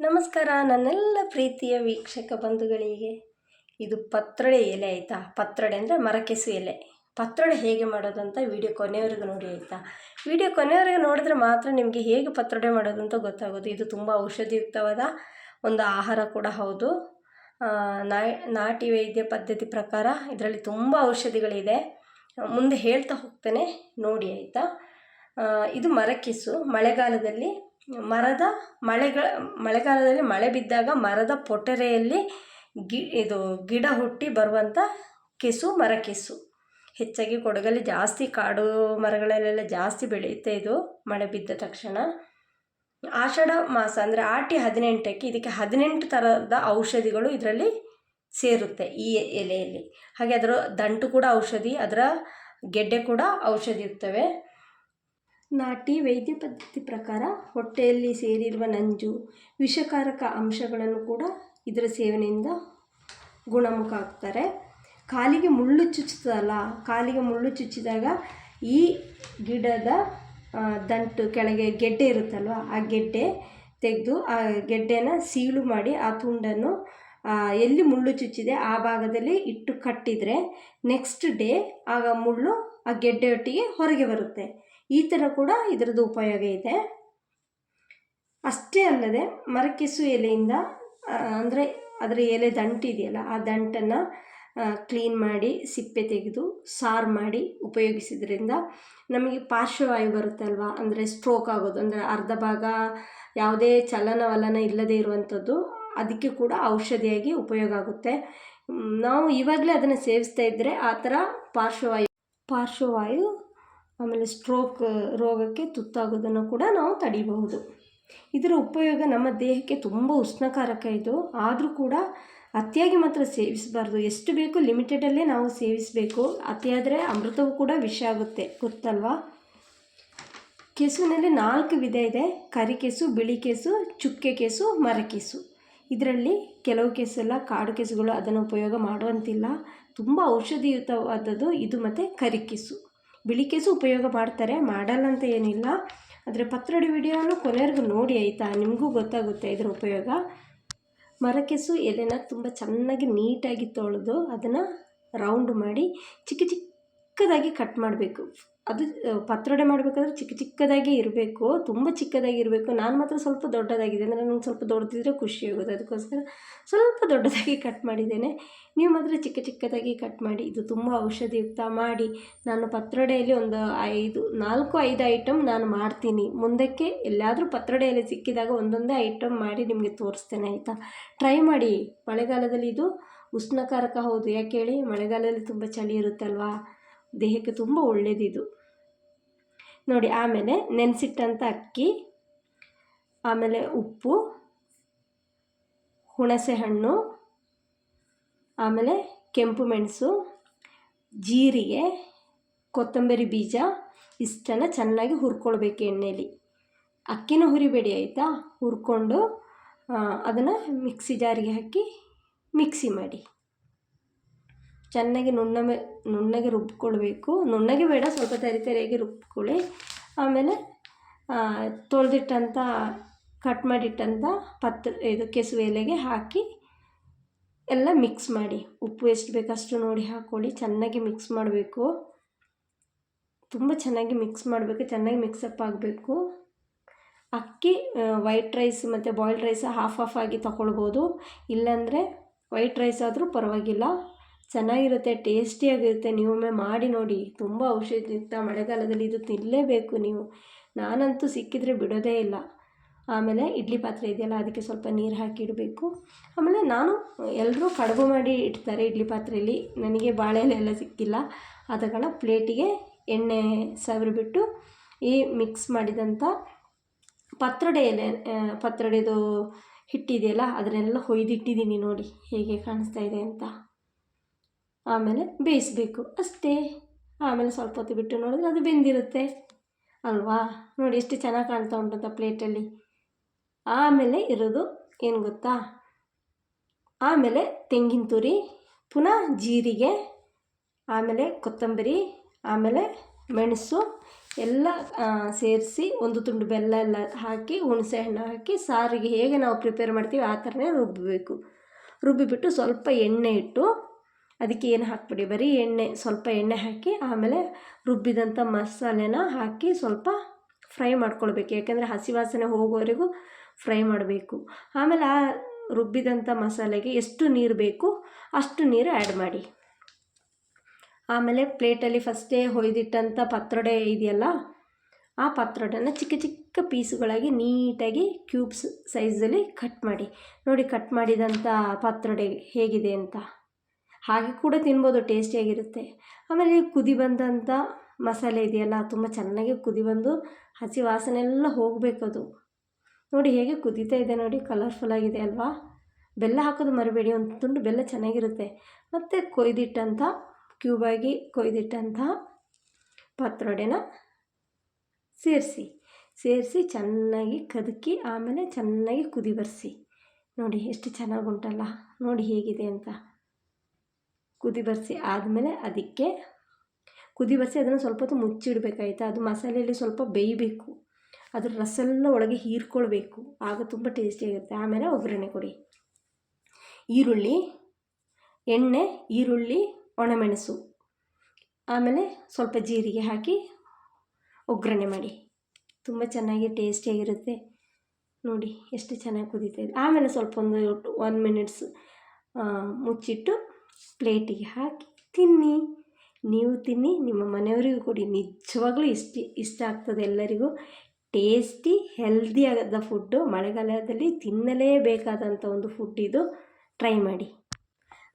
ನಮಸ್ಕಾರ ನನ್ನೆಲ್ಲ ಪ್ರೀತಿಯ ವೀಕ್ಷಕ ಬಂಧುಗಳಿಗೆ. ಇದು ಪತ್ರೊಡೆ ಎಲೆ ಆಯಿತಾ? ಪತ್ರೊಡೆ ಅಂದರೆ ಮರಕೆಸು ಎಲೆ. ಪತ್ರೊಡೆ ಹೇಗೆ ಮಾಡೋದು ಅಂತ ವಿಡಿಯೋ ಕೊನೆಯವರೆಗೂ ನೋಡಿ ಆಯಿತಾ? ವಿಡಿಯೋ ಕೊನೆಯವರೆಗೂ ನೋಡಿದ್ರೆ ಮಾತ್ರ ನಿಮಗೆ ಹೇಗೆ ಪತ್ರೊಡೆ ಮಾಡೋದು ಅಂತ ಗೊತ್ತಾಗೋದು. ಇದು ತುಂಬ ಔಷಧಿಯುಕ್ತವಾದ ಒಂದು ಆಹಾರ ಕೂಡ ಹೌದು. ನಾಟಿ ವೈದ್ಯ ಪದ್ಧತಿ ಪ್ರಕಾರ ಇದರಲ್ಲಿ ತುಂಬ ಔಷಧಿಗಳಿದೆ. ಮುಂದೆ ಹೇಳ್ತಾ ಹೋಗ್ತೇನೆ. ನೋಡಿ ಆಯಿತಾ? ಇದು ಮರಕೆಸು. ಮಳೆಗಾಲದಲ್ಲಿ ಮರದ ಮಳೆಗಳ ಮಳೆಗಾಲದಲ್ಲಿ ಮಳೆ ಬಿದ್ದಾಗ ಮರದ ಪೊಟರೆಯಲ್ಲಿ ಗಿ, ಇದು ಗಿಡ ಹುಟ್ಟಿ ಬರುವಂಥ ಕೆಸು, ಮರಕೆಸು. ಹೆಚ್ಚಾಗಿ ಕೊಡಗಲ್ಲಿ ಜಾಸ್ತಿ ಕಾಡು ಮರಗಳಲ್ಲೆಲ್ಲ ಜಾಸ್ತಿ ಬೆಳೆಯುತ್ತೆ ಇದು ಮಳೆ ಬಿದ್ದ ತಕ್ಷಣ. ಆಷಾಢ ಮಾಸ ಅಂದರೆ ಆಟಿ ಹದಿನೆಂಟಕ್ಕೆ ಇದಕ್ಕೆ ಹದಿನೆಂಟು ಥರದ ಔಷಧಿಗಳು ಇದರಲ್ಲಿ ಸೇರುತ್ತೆ ಈ ಎಲೆಯಲ್ಲಿ. ಹಾಗೆ ಅದರ ದಂಟು ಕೂಡ ಔಷಧಿ, ಅದರ ಗೆಡ್ಡೆ ಕೂಡ ಔಷಧಿ ಇರ್ತವೆ. ನಾಟಿ ವೈದ್ಯ ಪದ್ಧತಿ ಪ್ರಕಾರ ಹೊಟ್ಟೆಯಲ್ಲಿ ಸೇರಿರುವ ನಂಜು, ವಿಷಕಾರಕ ಅಂಶಗಳನ್ನು ಕೂಡ ಇದರ ಸೇವನೆಯಿಂದ ಗುಣಮುಖ ಆಗ್ತಾರೆ ಕಾಲಿಗೆ ಮುಳ್ಳು ಚುಚ್ಚುತ್ತಲ್ಲ ಕಾಲಿಗೆ ಮುಳ್ಳು ಚುಚ್ಚಿದಾಗ ಈ ಗಿಡದ ದಂಟು ಕೆಳಗೆ ಗೆಡ್ಡೆ ಇರುತ್ತಲ್ವ, ಆ ಗೆಡ್ಡೆ ತೆಗೆದು ಆ ಗೆಡ್ಡೆನ ಸೀಳು ಮಾಡಿ ಆ ತುಂಡನ್ನು ಎಲ್ಲಿ ಮುಳ್ಳು ಚುಚ್ಚಿದೆ ಆ ಭಾಗದಲ್ಲಿ ಇಟ್ಟು ಕಟ್ಟಿದರೆ ನೆಕ್ಸ್ಟ್ ಡೇ ಆಗ ಮುಳ್ಳು ಆ ಗೆಡ್ಡೆಯೊಟ್ಟಿಗೆ ಹೊರಗೆ ಬರುತ್ತೆ. ಈ ಥರ ಕೂಡ ಇದರದ್ದು ಉಪಯೋಗ ಇದೆ. ಅಷ್ಟೇ ಅಲ್ಲದೆ ಮರಕೆಸು ಎಲೆಯಿಂದ ಅಂದರೆ ಅದರ ಎಲೆ ದಂಟು ಇದೆಯಲ್ಲ, ಆ ದಂಟನ್ನು ಕ್ಲೀನ್ ಮಾಡಿ ಸಿಪ್ಪೆ ತೆಗೆದು ಸಾರು ಮಾಡಿ ಉಪಯೋಗಿಸಿದ್ರಿಂದ ನಮಗೆ ಪಾರ್ಶ್ವವಾಯು ಬರುತ್ತಲ್ವ? ಅಂದರೆ ಸ್ಟ್ರೋಕ್ ಆಗೋದು, ಅಂದರೆ ಅರ್ಧ ಭಾಗ ಯಾವುದೇ ಚಲನವಲನ ಇಲ್ಲದೆ ಇರುವಂಥದ್ದು ಅದಕ್ಕೆ ಕೂಡ ಔಷಧಿಯಾಗಿ ಉಪಯೋಗ ಆಗುತ್ತೆ. ನಾವು ಇವಾಗಲೇ ಅದನ್ನು ಸೇವಿಸ್ತಾ ಇದ್ದರೆ ಆ ಥರ ಪಾರ್ಶ್ವವಾಯು ಪಾರ್ಶ್ವವಾಯು ಆಮೇಲೆ ಸ್ಟ್ರೋಕ್ ರೋಗಕ್ಕೆ ತುತ್ತಾಗೋದನ್ನು ಕೂಡ ನಾವು ತಡಿಬಹುದು. ಇದರ ಉಪಯೋಗ ನಮ್ಮ ದೇಹಕ್ಕೆ ತುಂಬ ಉಷ್ಣಕಾರಕ ಇದು. ಆದರೂ ಕೂಡ ಅತಿಯಾಗಿ ಮಾತ್ರ ಸೇವಿಸಬಾರ್ದು. ಎಷ್ಟು ಬೇಕು ಲಿಮಿಟೆಡಲ್ಲೇ ನಾವು ಸೇವಿಸಬೇಕು. ಅತಿಯಾದರೆ ಅಮೃತವೂ ಕೂಡ ವಿಷ ಆಗುತ್ತೆ. ಗೊತ್ತಲ್ವಾ? ಕೆಸುವಿನಲ್ಲಿ ನಾಲ್ಕು ವಿಧ ಇದೆ. ಕರಿ ಕೆಸು, ಬಿಳಿ ಕೆಸು, ಚುಕ್ಕೆ ಕೆಸು ಮರಕೆಸು ಇದರಲ್ಲಿ ಕೆಲವು ಕೆಸೆಲ್ಲ ಕಾಡು ಕೆಸುಗಳು ಅದನ್ನು ಉಪಯೋಗ ಮಾಡುವಂತಿಲ್ಲ. ತುಂಬ ಔಷಧಿಯುತವಾದದ್ದು ಇದು ಮತ್ತು ಕರಿ ಬಿಳಿ ಕೆಸು ಉಪಯೋಗ ಮಾಡ್ತಾರೆ ಮಾಡಲ್ಲ ಅಂತ ಏನಿಲ್ಲ. ಆದರೆ ಪತ್ರೊಡೆ ವಿಡಿಯೋನು ಕೊನೆವರೆಗೂ ನೋಡಿ ಆಯಿತಾ? ನಿಮಗೂ ಗೊತ್ತಾಗುತ್ತೆ ಇದರ ಉಪಯೋಗ. ಮರಕೆಸು ಎಲೆನ ತುಂಬ ಚೆನ್ನಾಗಿ ನೀಟಾಗಿ ತೊಳೆದು ಅದನ್ನು ರೌಂಡ್ ಮಾಡಿ ಚಿಕ್ಕ ಚಿಕ್ಕದಾಗಿ ಕಟ್ ಮಾಡಬೇಕು. ಅದು ಪತ್ರೊಡೆ ಮಾಡಬೇಕಾದ್ರೆ ಚಿಕ್ಕ ಚಿಕ್ಕದಾಗಿ ಇರಬೇಕು, ತುಂಬ ಚಿಕ್ಕದಾಗಿ ಇರಬೇಕು. ನಾನು ಮಾತ್ರ ಸ್ವಲ್ಪ ದೊಡ್ಡದಾಗಿದೆ. ಅಂದರೆ ನನಗೆ ಸ್ವಲ್ಪ ದೊಡ್ಡದಿದ್ರೆ ಖುಷಿ ಆಗೋದು ಅದಕ್ಕೋಸ್ಕರ ಸ್ವಲ್ಪ ದೊಡ್ಡದಾಗಿ ಕಟ್ ಮಾಡಿದ್ದೇನೆ. ನೀವು ಮಾತ್ರ ಚಿಕ್ಕ ಚಿಕ್ಕದಾಗಿ ಕಟ್ ಮಾಡಿ. ಇದು ತುಂಬ ಔಷಧಿಯುಕ್ತ. ಮಾಡಿ, ನಾನು ಪತ್ರೊಡೆಯಲ್ಲಿ ಒಂದು ಐದು, ನಾಲ್ಕು, ಐದು ಐಟಮ್ ನಾನು ಮಾಡ್ತೀನಿ. ಮುಂದಕ್ಕೆ ಎಲ್ಲಾದರೂ ಪತ್ರೊಡೆಯಲ್ಲಿ ಸಿಕ್ಕಿದಾಗ ಒಂದೊಂದೇ ಐಟಮ್ ಮಾಡಿ ನಿಮಗೆ ತೋರಿಸ್ತೇನೆ, ಆಯಿತಾ? ಟ್ರೈ ಮಾಡಿ. ಮಳೆಗಾಲದಲ್ಲಿ ಇದು ಉಷ್ಣಕಾರಕ ಹೌದು. ಯಾಕೆ ಹೇಳಿ? ಮಳೆಗಾಲದಲ್ಲಿ ತುಂಬ ಚಳಿ ಇರುತ್ತಲ್ವಾ? ದೇಹಕ್ಕೆ ತುಂಬ ಒಳ್ಳೆಯದಿದು ನೋಡಿ, ಆಮೇಲೆ ನೆನೆಸಿಟ್ಟಂಥ ಅಕ್ಕಿ, ಆಮೇಲೆ ಉಪ್ಪು, ಹುಣಸೆ ಹಣ್ಣು, ಆಮೇಲೆ ಕೆಂಪು ಮೆಣಸು, ಜೀರಿಗೆ, ಕೊತ್ತಂಬರಿ ಬೀಜ, ಇಷ್ಟನ್ನು ಚೆನ್ನಾಗಿ ಹುರ್ಕೊಳ್ಬೇಕು ಎಣ್ಣೆಯಲ್ಲಿ ಅಕ್ಕಿನ ಹುರಿಬೇಡಿ, ಆಯಿತಾ? ಹುರ್ಕೊಂಡು ಅದನ್ನು ಮಿಕ್ಸಿ ಜಾರಿಗೆ ಹಾಕಿ ಮಿಕ್ಸಿ ಮಾಡಿ. ಚೆನ್ನಾಗಿ ನುಣ್ಣಗೆ ನುಣ್ಣಗೆ ರುಬ್ಕೊಳ್ಬೇಕು. ನುಣ್ಣಗೆ ಬೇಡ, ಸ್ವಲ್ಪ ತರಿ ತರಿಯಾಗಿ ರುಬ್ಕೊಳ್ಳಿ. ಆಮೇಲೆ ತೊಳೆದಿಟ್ಟಂಥ ಕಟ್ ಮಾಡಿಟ್ಟಂಥ ಪತ್ ಇದು ಕೆಸುವೆ ಎಲೆಗೆ ಹಾಕಿ ಎಲ್ಲ ಮಿಕ್ಸ್ ಮಾಡಿ. ಉಪ್ಪು ಎಷ್ಟು ಬೇಕಷ್ಟು ನೋಡಿ ಹಾಕ್ಕೊಳ್ಳಿ ಚೆನ್ನಾಗಿ ಮಿಕ್ಸ್ ಮಾಡಬೇಕು. ತುಂಬ ಚೆನ್ನಾಗಿ ಮಿಕ್ಸ್ ಮಾಡಬೇಕು. ಚೆನ್ನಾಗಿ ಮಿಕ್ಸಪ್ ಆಗಬೇಕು. ಅಕ್ಕಿ ವೈಟ್ ರೈಸ್ ಮತ್ತು ಬಾಯ್ಲ್ಡ್ ರೈಸ್ ಹಾಫ್ ಹಾಫ್ ಆಗಿ ತಗೊಳ್ಬೋದು. ಇಲ್ಲಾಂದರೆ ವೈಟ್ ರೈಸ್ ಆದರೂ ಪರವಾಗಿಲ್ಲ. ಚೆನ್ನಾಗಿರುತ್ತೆ, ಟೇಸ್ಟಿಯಾಗಿರುತ್ತೆ ನೀವೊಮ್ಮೆ ಮಾಡಿ ನೋಡಿ. ತುಂಬ ಔಷಧಿಯುಕ್ತ ಮಳೆಗಾಲದಲ್ಲಿ ಇದು ತಿನ್ನಲೇಬೇಕು ನೀವು. ನಾನಂತೂ ಸಿಕ್ಕಿದರೆ ಬಿಡೋದೇ ಇಲ್ಲ. ಆಮೇಲೆ ಇಡ್ಲಿ ಪಾತ್ರೆ ಇದೆಯಲ್ಲ, ಅದಕ್ಕೆ ಸ್ವಲ್ಪ ನೀರು ಹಾಕಿ ಇಡಬೇಕು. ಆಮೇಲೆ ನಾನು ಎಲ್ಲರೂ ಕಡುಬು ಮಾಡಿ ಇಡ್ತಾರೆ ಇಡ್ಲಿ ಪಾತ್ರೆಯಲ್ಲಿ ನನಗೆ ಬಾಳೆ ಎಲೆ ಎಲ್ಲ ಸಿಕ್ಕಿಲ್ಲ. ಅದಗಳ ಪ್ಲೇಟಿಗೆ ಎಣ್ಣೆ ಸವರಿಬಿಟ್ಟು ಈ ಮಿಕ್ಸ್ ಮಾಡಿದಂಥ ಪತ್ರೊಡೆ ಎಲೆ ಪತ್ರೊಡೆದು ಹಿಟ್ಟಿದೆಯಲ್ಲ, ಅದನ್ನೆಲ್ಲ ಹೊಯ್ದಿಟ್ಟಿದ್ದೀನಿ ನೋಡಿ, ಹೇಗೆ ಕಾಣಿಸ್ತಾ ಇದೆ ಅಂತ. ಆಮೇಲೆ ಬೇಯಿಸಬೇಕು. ಅಷ್ಟೇ. ಆಮೇಲೆ ಸ್ವಲ್ಪ ಹೊತ್ತು ಬಿಟ್ಟು ನೋಡಿದ್ರೆ ಅದು ಬೆಂದಿರುತ್ತೆ. ಅಲ್ವಾ? ನೋಡಿ ಎಷ್ಟು ಚೆನ್ನಾಗಿ ಕಾಣ್ತಾ ಉಂಟಂತ ಪ್ಲೇಟಲ್ಲಿ. ಆಮೇಲೆ ಇರೋದು ಏನು ಗೊತ್ತಾ? ಆಮೇಲೆ ತೆಂಗಿನ ತುರಿ, ಪುನಃ ಜೀರಿಗೆ, ಆಮೇಲೆ ಕೊತ್ತಂಬರಿ, ಆಮೇಲೆ ಮೆಣಸು ಎಲ್ಲ ಸೇರಿಸಿ ಒಂದು ತುಂಡು ಬೆಲ್ಲ ಎಲ್ಲ ಹಾಕಿ, ಹುಣಸೆ ಹಣ್ಣು ಹಾಕಿ, ಸಾರಿಗೆ ಹೇಗೆ ನಾವು ಪ್ರಿಪೇರ್ ಮಾಡ್ತೀವಿ ಆ ಥರನೇ ರುಬ್ಬಬೇಕು ರುಬ್ಬಿಬಿಟ್ಟು ಸ್ವಲ್ಪ ಎಣ್ಣೆ ಇಟ್ಟು ಅದಕ್ಕೆ ಏನು ಹಾಕ್ಬಿಡಿ, ಬರೀ ಎಣ್ಣೆ, ಸ್ವಲ್ಪ ಎಣ್ಣೆ ಹಾಕಿ, ಆಮೇಲೆ ರುಬ್ಬಿದಂಥ ಮಸಾಲೆನ ಹಾಕಿ ಸ್ವಲ್ಪ ಫ್ರೈ ಮಾಡ್ಕೊಳ್ಬೇಕು. ಯಾಕೆಂದರೆ ಹಸಿ ವಾಸನೆ ಹೋಗೋವರೆಗೂ ಫ್ರೈ ಮಾಡಬೇಕು. ಆಮೇಲೆ ಆ ರುಬ್ಬಿದಂಥ ಮಸಾಲೆಗೆ ಎಷ್ಟು ನೀರು ಬೇಕು, ಅಷ್ಟು ನೀರು ಆ್ಯಡ್ ಮಾಡಿ. ಆಮೇಲೆ ಪ್ಲೇಟಲ್ಲಿ ಫಸ್ಟೇ ಹೊಯ್ದಿಟ್ಟಂಥ ಪತ್ರೊಡೆ ಇದೆಯಲ್ಲ, ಆ ಪತ್ರೊಡೆನ ಚಿಕ್ಕ ಚಿಕ್ಕ ಪೀಸುಗಳಾಗಿ ನೀಟಾಗಿ ಕ್ಯೂಬ್ಸ್ ಸೈಜಲ್ಲಿ ಕಟ್ ಮಾಡಿ. ನೋಡಿ ಕಟ್ ಮಾಡಿದಂಥ ಪತ್ರೊಡೆ ಹೇಗಿದೆ ಅಂತ. ಹಾಗೆ ಕೂಡ ತಿನ್ಬೋದು ಟೇಸ್ಟಿಯಾಗಿರುತ್ತೆ ಆಮೇಲೆ ಕುದಿ ಬಂದಂಥ ಮಸಾಲೆ ಇದೆಯಲ್ಲ, ತುಂಬ ಚೆನ್ನಾಗಿ ಕುದಿ ಬಂದು ಹಸಿ ವಾಸನೆ ಎಲ್ಲ ಹೋಗಬೇಕದು ನೋಡಿ ಹೇಗೆ ಕುದೀತಾ ಇದೆ ನೋಡಿ ಕಲರ್ಫುಲ್ಲಾಗಿದೆ ಅಲ್ವಾ? ಬೆಲ್ಲ ಹಾಕೋದು ಮರಿಬೇಡಿ, ಒಂದು ತುಂಡು ಬೆಲ್ಲ ಚೆನ್ನಾಗಿರುತ್ತೆ. ಮತ್ತು ಕೊಯ್ದಿಟ್ಟಂಥ ಕ್ಯೂಬಾಗಿ ಕೊಯ್ದಿಟ್ಟಂಥ ಪತ್ರೊಡೆನ ಸೇರಿಸಿ. ಸೇರಿಸಿ ಚೆನ್ನಾಗಿ ಕದಕಿ, ಆಮೇಲೆ ಚೆನ್ನಾಗಿ ಕುದಿ ಬರಿಸಿ. ನೋಡಿ, ಎಷ್ಟು ಚೆನ್ನಾಗಿ ಉಂಟಲ್ಲ? ನೋಡಿ ಹೇಗಿದೆ ಅಂತ. ಕುದಿ ಬರಿಸಿ ಆದಮೇಲೆ ಅದಕ್ಕೆ ಕುದಿ ಬರಿಸಿ ಅದನ್ನು ಸ್ವಲ್ಪ ಹೊತ್ತು ಮುಚ್ಚಿಡಬೇಕಾಯ್ತಾ? ಅದು ಮಸಾಲೆಯಲ್ಲಿ ಸ್ವಲ್ಪ ಬೇಯಬೇಕು. ಅದ್ರ ರಸೆಲ್ಲ ಒಳಗೆ ಹೀರ್ಕೊಳ್ಬೇಕು. ಆಗ ತುಂಬ ಟೇಸ್ಟಿಯಾಗಿರುತ್ತೆ ಆಮೇಲೆ ಒಗ್ಗರಣೆ ಕೊಡಿ. ಈರುಳ್ಳಿ, ಎಣ್ಣೆ, ಈರುಳ್ಳಿ, ಒಣಮೆಣಸು. ಆಮೇಲೆ ಸ್ವಲ್ಪ ಜೀರಿಗೆ ಹಾಕಿ ಒಗ್ಗರಣೆ ಮಾಡಿ. ತುಂಬ ಚೆನ್ನಾಗಿ ಟೇಸ್ಟಿಯಾಗಿರುತ್ತೆ ನೋಡಿ, ಎಷ್ಟು ಚೆನ್ನಾಗಿ ಕುದೀತಾ ಇದೆ. ಆಮೇಲೆ ಸ್ವಲ್ಪ ಒಂದು ಒನ್ ಮಿನಿಟ್ಸ್ ಮುಚ್ಚಿಟ್ಟು ಪ್ಲೇಟಿಗೆ ಹಾಕಿ ತಿನ್ನಿ. ನೀವು ತಿನ್ನಿ, ನಿಮ್ಮ ಮನೆಯವರಿಗೂ ಕೊಡಿ. ನಿಜವಾಗ್ಲೂ ಇಷ್ಟ ಇಷ್ಟ ಆಗ್ತದೆ ಎಲ್ಲರಿಗೂ. ಟೇಸ್ಟಿ ಹೆಲ್ದಿಯಾದ ಫುಡ್ಡು ಮಳೆಗಾಲದಲ್ಲಿ ತಿನ್ನಲೇಬೇಕಾದಂಥ ಒಂದು ಫುಡ್ ಇದು. ಟ್ರೈ ಮಾಡಿ.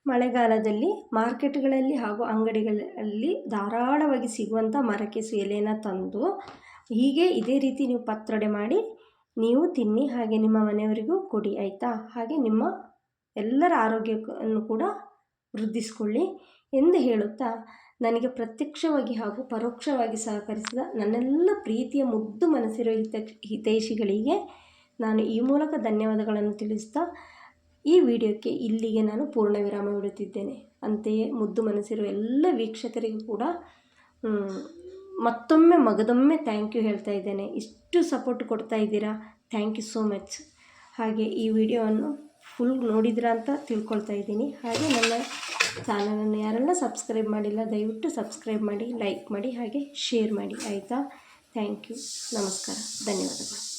ಮಳೆಗಾಲದಲ್ಲಿ ಮಾರ್ಕೆಟ್ಗಳಲ್ಲಿ ಹಾಗೂ ಅಂಗಡಿಗಳಲ್ಲಿ ಧಾರಾಳವಾಗಿ ಸಿಗುವಂಥ ಮರಕೆಸು ಎಲೆನ ತಂದು ಹೀಗೆ ಇದೇ ರೀತಿ ನೀವು ಪತ್ರೊಡೆ ಮಾಡಿ, ನೀವು ತಿನ್ನಿ ಹಾಗೆ ನಿಮ್ಮ ಮನೆಯವರಿಗೂ ಕೊಡಿ, ಆಯಿತಾ? ಹಾಗೆ ನಿಮ್ಮ ಎಲ್ಲರ ಆರೋಗ್ಯವನ್ನು ಕೂಡ ವೃದ್ಧಿಸ್ಕೊಳ್ಳಿ ಎಂದು ಹೇಳುತ್ತಾ ನನಗೆ ಪ್ರತ್ಯಕ್ಷವಾಗಿ ಹಾಗೂ ಪರೋಕ್ಷವಾಗಿ ಸಹಕರಿಸಿದ ನನ್ನೆಲ್ಲ ಪ್ರೀತಿಯ ಮುದ್ದು ಮನಸ್ಸಿರೋ ಹಿತ ಹಿತೈಷಿಗಳಿಗೆ ನಾನು ಈ ಮೂಲಕ ಧನ್ಯವಾದಗಳನ್ನು ತಿಳಿಸ್ತಾ ಈ ವಿಡಿಯೋಕ್ಕೆ ಇಲ್ಲಿಗೆ ನಾನು ಪೂರ್ಣ ವಿರಾಮ ಬಿಡುತ್ತಿದ್ದೇನೆ. ಅಂತೆಯೇ ಮುದ್ದು ಮನಸ್ಸಿರುವ ಎಲ್ಲ ವೀಕ್ಷಕರಿಗೂ ಕೂಡ ಮತ್ತೊಮ್ಮೆ ಮಗದೊಮ್ಮೆ ಥ್ಯಾಂಕ್ ಯು ಹೇಳ್ತಾ ಇದ್ದೇನೆ. ಇಷ್ಟು ಸಪೋರ್ಟ್ ಕೊಡ್ತಾ ಇದ್ದೀರಾ? ಥ್ಯಾಂಕ್ ಯು ಸೋ ಮಚ್ ಹಾಗೆ ಈ ವಿಡಿಯೋವನ್ನು ಫುಲ್ ನೋಡಿದ್ರ ಅಂತ ತಿಳ್ಕೊಳ್ತಾ ಇದ್ದೀನಿ. ಹಾಗೆ ನನ್ನ ಚಾನಲನ್ನು ಯಾರೆಲ್ಲ ಸಬ್ಸ್ಕ್ರೈಬ್ ಮಾಡಿಲ್ಲ, ದಯವಿಟ್ಟು ಸಬ್ಸ್ಕ್ರೈಬ್ ಮಾಡಿ ಲೈಕ್ ಮಾಡಿ, ಹಾಗೆ ಶೇರ್ ಮಾಡಿ, ಆಯಿತಾ? ಥ್ಯಾಂಕ್ ಯು ನಮಸ್ಕಾರ. ಧನ್ಯವಾದಗಳು.